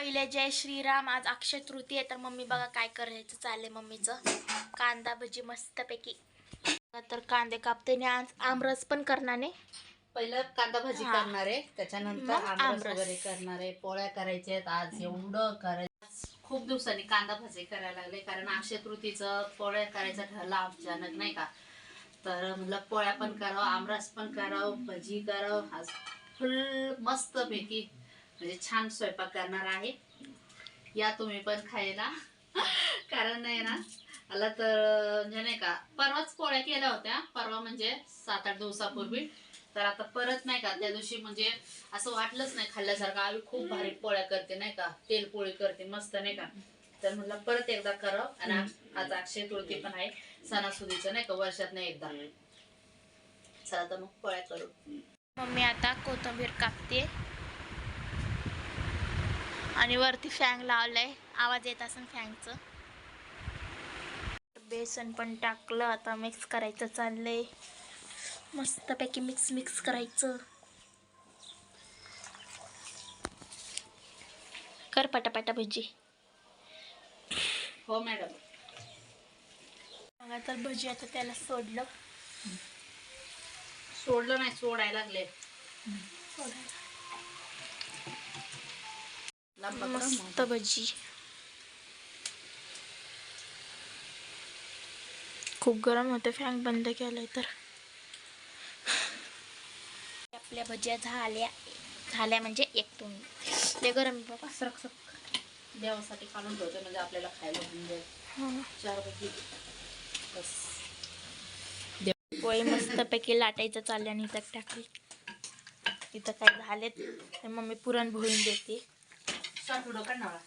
पहिले जय श्रीराम आज अक्षय तृतीय आहे तर मम्मी बघा काय करायचं चाललंय मम्मीचं. कांदा भजी मस्तपैकी. तर कांदे कापते आणि आज आमरस पण करणार नाही पहिलं कांदा भाजी हा. करणार आहे त्याच्यानंतर मग आमरस आमरस. वगैरे करणार आहे पोळ्या करायच्या आहेत आज एवढं करायचं. खूप दिवसांनी कांदा भाजी करायला लागले कारण अक्षय तृतीचं पोळ्या करायचं ठरलं अचानक नाही का? तर म्हणलं पोळ्या पण करावं आमरस पण करावं भजी करावं आज फुल मस्त पैकी म्हणजे छान स्वयंपाक करणार आहे. या तुम्ही पण खायला. कारण नाही ना आला तर म्हणजे नाही का परवाच पोळ्या केल्या होत्या. परवा म्हणजे सात आठ दिवसापूर्वी. तर आता परत नाही का त्या दिवशी म्हणजे असं वाटलंच नाही खाल्ल्यासारखं. आम्ही खूप भारी पोळ्या करते नाही का. तेल पोळी करते मस्त नाही का. तर म्हटलं परत एकदा करावं. आणि आज- अक्षय तुळती पण आहे. सणासुदीचं नाही का वर्षात नाही एकदा. चला तर मग पोळ्या करू. मम्मी आता कोथिंबीर कापते. आणि वरती फॅन लावलंय. आवाज येत असेल फॅनचं. बेसन पण टाकलं आता मिक्स करायचं चाललंय. मस्तपैकी मिक्स मिक्स करायचं. कर पटापटा भजी. हो मॅडम आता भजी आता त्याला सोडलं. सोडलं नाही सोडायला लागले. पकडा मस्त. भजी. खूप गरम होते फॅन बंद केलाय तर. आपल्या भज्या झाल्या झाल्या म्हणजे एक दोन. लय गरम बाबा. सरक सरक. देवासाठी काढून ठेवते म्हणजे आपल्याला खायला होऊन जाईल. हं. चार पैकी बस. पोळी मस्तपैकी लाटायचं चाललं आणि इथं टाकली इथं काय झालेत तर मम्मी पुरण भरून देते. Aku 干着了。